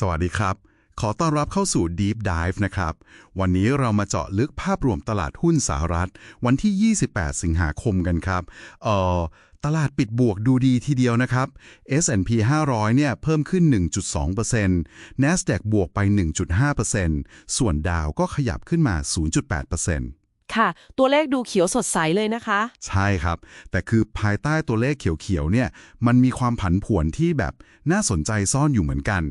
สวัสดีครับ ขอต้อนรับเข้าสู่ Deep Dive นะครับ วันนี้เรามาเจาะลึกภาพรวมตลาดหุ้นสหรัฐ วันที่ 28 สิงหาคมกันครับ เอ่อ ตลาดปิดบวกดูดีทีเดียวนะครับ S&P 500 เนี่ยเพิ่มขึ้น 1.2% NASDAQ บวกไป 1.5%ส่วนดาวก็ขยับขึ้นมา 0.8% ค่ะ ตัวเลขดูเขียวสดใสเลยนะคะ ใช่ครับ แต่คือภายใต้ตัวเลขเขียวๆเนี่ย มันมีความผันผวนที่แบบน่าสนใจซ่อนอยู่เหมือนกัน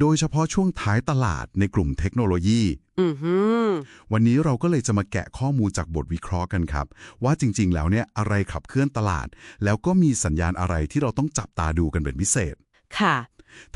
โดยเฉพาะช่วงท้ายตลาดในกลุ่มเทคโนโลยีอือหือวันนี้เราก็เลยจะมาแกะข้อมูลจากบทวิเคราะห์กันครับ ว่าจริง ๆ แล้วเนี่ยอะไรขับเคลื่อนตลาด แล้วก็มีสัญญาณอะไรที่เราต้องจับตาดูกันเป็นพิเศษ ค่ะ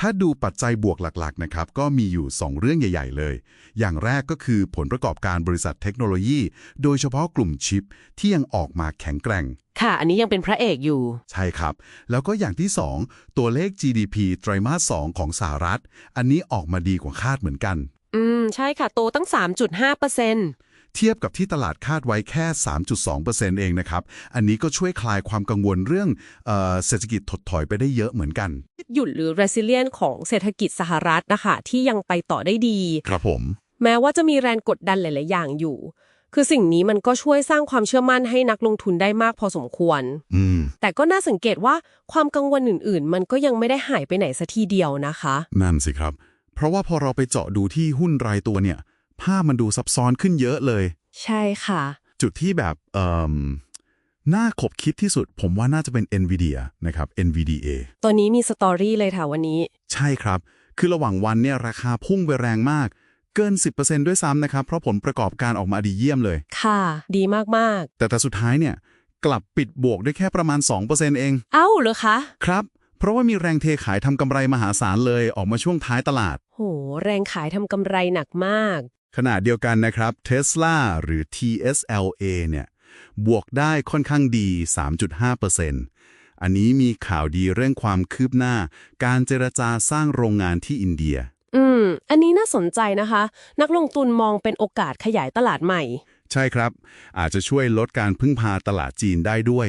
ถ้าดูปัจจัยบวกหลักๆนะครับก็มีอยู่ 2 เรื่องใหญ่ ๆ เลย อย่างแรกก็คือผลประกอบการบริษัทเทคโนโลยี โดยเฉพาะกลุ่มชิปที่ยังออกมาแข็งแกร่ง ค่ะ อันนี้ยังเป็นพระเอกอยู่ ใช่ครับ แล้วก็อย่างที่ 2 ตัวเลข GDP ไตรมาส 2 ของสหรัฐ อันนี้ออกมาดีกว่าคาดเหมือนกัน อืม ใช่ค่ะ โตตั้ง 3.5เปอร์ เซ็นต์เทียบกับที่ตลาดคาดไว้แค่ 3.2%เองนะครับ อันนี้ก็ช่วยคลายความกังวลเรื่องเออเศรษฐกิจถดถอยไปได้เยอะเหมือนกัน หยุดหรือ resilient ของเศรษฐกิจสหรัฐนะคะที่ยังไปต่อได้ดี ครับผม แม้ว่าจะมีแรงกดดันหลาย ๆ อย่างอยู่ คือสิ่งนี้มันก็ช่วยสร้างความเชื่อมั่นให้นักลงทุนได้มากพอสมควรอืมแต่ก็น่าสังเกตว่าความกังวลอื่น ๆ มันก็ยังไม่ได้หายไปไหนสัทีเดียวนะคะ นั่นสิครับ เพราะว่าพอเราไปเจาะดูที่หุ้นรายตัวเนี่ย ภาพมันดูซับซ้อนขึ้นเยอะเลย ใช่ค่ะ จุดที่แบบเอ่อน่าขบคิดที่สุด ผมว่าน่าจะเป็น NVIDIA นะครับ NVDA ตอนนี้มีสตอรี่เลยค่ะวันนี้ ใช่ครับ คือระหว่างวันเนี่ยราคาพุ่งไปแรงมาก เกิน 10%ด้วยซ้ำนะครับ เพราะผลประกอบการออกมาดีเยี่ยมเลย ค่ะ ดีมากแต่แต่สุดท้ายเนี่ย กลับปิดบวกได้แค่ประมาณ 2%เองๆเอ้าเหรอคะ ครับ เพราะว่ามีแรงเทขายทำกำไรมหาศาลเลยออกมาช่วงท้ายตลาด โห แรงขายทำกำไรหนักมาก ขณะเดียวกันนะครับ Tesla หรือ TSLA เนี่ยบวกได้ค่อนข้างดี 3.5%อันนี้มีข่าวดีเรื่องความคืบหน้า การเจรจาสร้างโรงงานที่อินเดีย อืม อันนี้น่าสนใจนะคะ นักลงทุนมองเป็นโอกาสขยายตลาดใหม่ ใช่ครับ อาจจะช่วยลดการพึ่งพาตลาดจีนได้ด้วย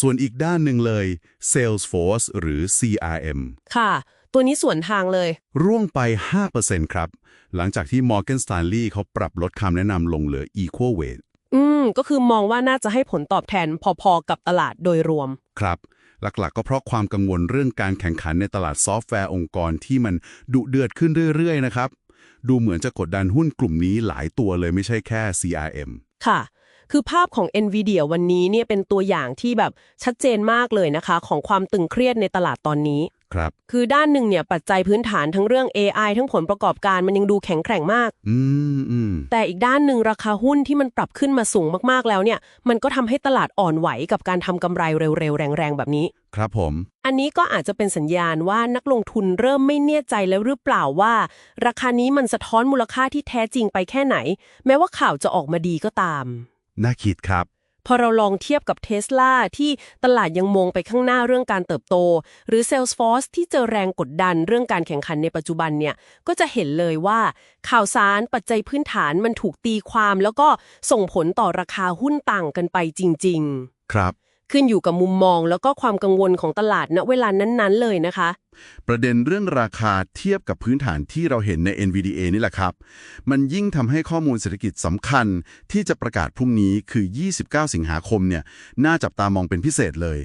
ส่วนอีกด้านหนึ่งเลย Salesforce หรือ CRM ค่ะ ตัวนี้ส่วนทางเลย ร่วงไป 5%ครับ หลังจากที่ Morgan Stanley เขาปรับลดคำแนะนำลงเหลือ Equal Weight อืม ก็คือมองว่าน่าจะให้ผลตอบแทนพอๆ กับตลาดโดยรวม ครับ หลักๆ ก็เพราะความกังวลเรื่องการแข่งขันในตลาดซอฟต์แวร์องค์กรที่มันดุเดือดขึ้นเรื่อยๆ นะครับ ดูเหมือนจะกดดันหุ้นกลุ่มนี้หลายตัวเลยไม่ใช่แค่ CRM ค่ะคือภาพของ NVIDIA วันนี้เนี่ยเป็นตัวอย่างที่แบบชัดเจนมากเลยนะคะ ของความตึงเครียดในตลาดตอนนี้ ครับ คือด้านหนึ่งเนี่ยปัจจัยพื้นฐานทั้งเรื่อง AI ทั้งผลประกอบการมันยังดูแข็งแกร่งมาก อืมอืมแต่อีกด้านหนึ่งราคาหุ้นที่มันปรับขึ้นมาสูงมากๆแล้วเนี่ย มันก็ทำให้ตลาดอ่อนไหวกับการทำกำไรเร็วๆ แรงๆ แบบนี้ ครับผม อันนี้ก็อาจจะเป็นสัญญาณว่านักลงทุนเริ่มไม่แน่ใจแล้วหรือเปล่าว่า ราคานี้มันสะท้อนมูลค่าที่แท้จริงไปแค่ไหน แม้ว่าข่าวจะออกมาดีก็ตาม น่าคิดครับ พอเราลองเทียบกับเท s l a ที่ตลาดยังมองไปข้างหน้าเรื่องการเติบโต หรือ Salesforce ที่เจอแรงกดดันเรื่องการแข่งขันในปัจจุบันเนี่ยก็จะเห็นเลยว่า ข่าวสารปัจจัยพื้นฐานมันถูกตีความ แล้วก็ส่งผลต่อราคาหุ้นต่างกันไปจริงครับ ขึ้นอยู่กับมุมมอง แล้วก็ความกังวลของตลาดณเวลานั้นๆเลยนะคะ ประเด็นเรื่องราคาเทียบกับพื้นฐานที่เราเห็นใน NVDA นี่แหละครับ มันยิ่งทำให้ข้อมูลเศรษฐกิจสำคัญที่จะประกาศพรุ่งนี้คือ 29 สิงหาคมเนี่ยน่าจับตามองเป็นพิเศษเลย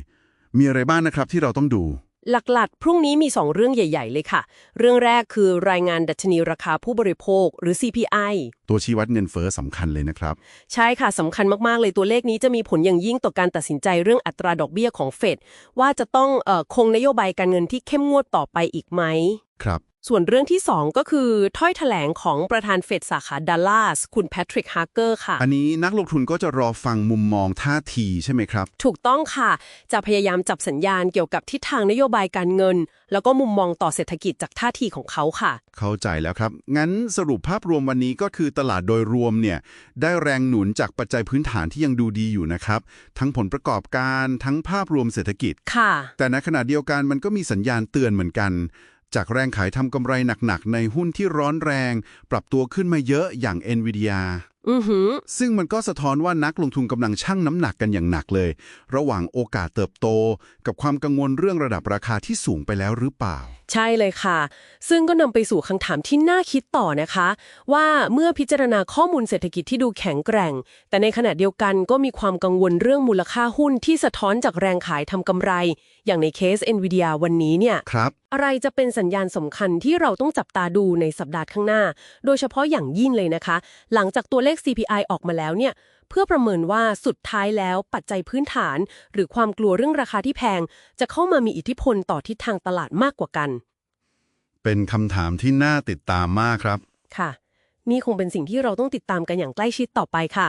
มีอะไรบ้างนะครับที่เราต้องดู หลักๆ พรุ่งนี้มี 2 เรื่องใหญ่ ๆ เลยค่ะ เรื่องแรกคือรายงานดัชนีราคาผู้บริโภคหรือ CPI ตัวชี้วัดเงินเฟ้อสำคัญเลยนะครับ ใช่ค่ะสำคัญมากๆ เลยตัวเลขนี้จะมีผลอย่างยิ่งต่อการตัดสินใจเรื่องอัตราดอกเบี้ยของเฟดว่าจะต้องเออคงนโยบายการเงินที่เข้มงวดต่อไปอีกไหม ครับ ส่วนเรื่องที่ 2 ก็คือถ้อยแถลงของประธานเฟดสาขาดัลลัสคุณแพทริกฮาร์เกอร์ค่ะ อันนี้นักลงทุนก็จะรอฟังมุมมองท่าทีใช่ไหมครับ ถูกต้องค่ะ จะพยายามจับสัญญาณเกี่ยวกับทิศทางนโยบายการเงิน แล้วก็มุมมองต่อเศรษฐกิจจากท่าทีของเขาค่ะ เข้าใจแล้วครับ งั้นสรุปภาพรวมวันนี้ก็คือตลาดโดยรวมเนี่ยได้แรงหนุนจากปัจจัยพื้นฐานที่ยังดูดีอยู่นะครับ ทั้งผลประกอบการทั้งภาพรวมเศรษฐกิจค่ะ แต่ในขณะเดียวกันมันก็มีสัญญาณเตือนเหมือนกัน จากแรงขายทำกำไรหนักๆ ในหุ้นที่ร้อนแรง ปรับตัวขึ้นมาเยอะอย่าง NVIDIA อือหือ ซึ่งมันก็สะท้อนว่านักลงทุนกำลังชั่งน้ำหนักกันอย่างหนักเลย ระหว่างโอกาสเติบโต กับความกังวลเรื่องระดับราคาที่สูงไปแล้วหรือเปล่า ใช่เลยค่ะ ซึ่งก็นำไปสู่คำถามที่น่าคิดต่อนะคะ ว่าเมื่อพิจารณาข้อมูลเศรษฐกิจที่ดูแข็งแกร่ง แต่ในขณะเดียวกันก็มีความกังวลเรื่องมูลค่าหุ้นที่สะท้อนจากแรงขายทำกำไร อย่างในเคส NVIDIA วันนี้เนี่ยครับ อะไรจะเป็นสัญญาณสำคัญที่เราต้องจับตาดูในสัปดาห์ข้างหน้า โดยเฉพาะอย่างยิ่งเลยนะคะ หลังจากตัวเลข CPI ออกมาแล้วเนี่ยเพื่อประเมินว่าสุดท้ายแล้วปัจจัยพื้นฐาน หรือความกลัวเรื่องราคาที่แพง จะเข้ามามีอิทธิพลต่อทิศทางตลาดมากกว่ากัน เป็นคำถามที่น่าติดตามมากครับ ค่ะ นี่คงเป็นสิ่งที่เราต้องติดตามกันอย่างใกล้ชิดต่อไปค่ะ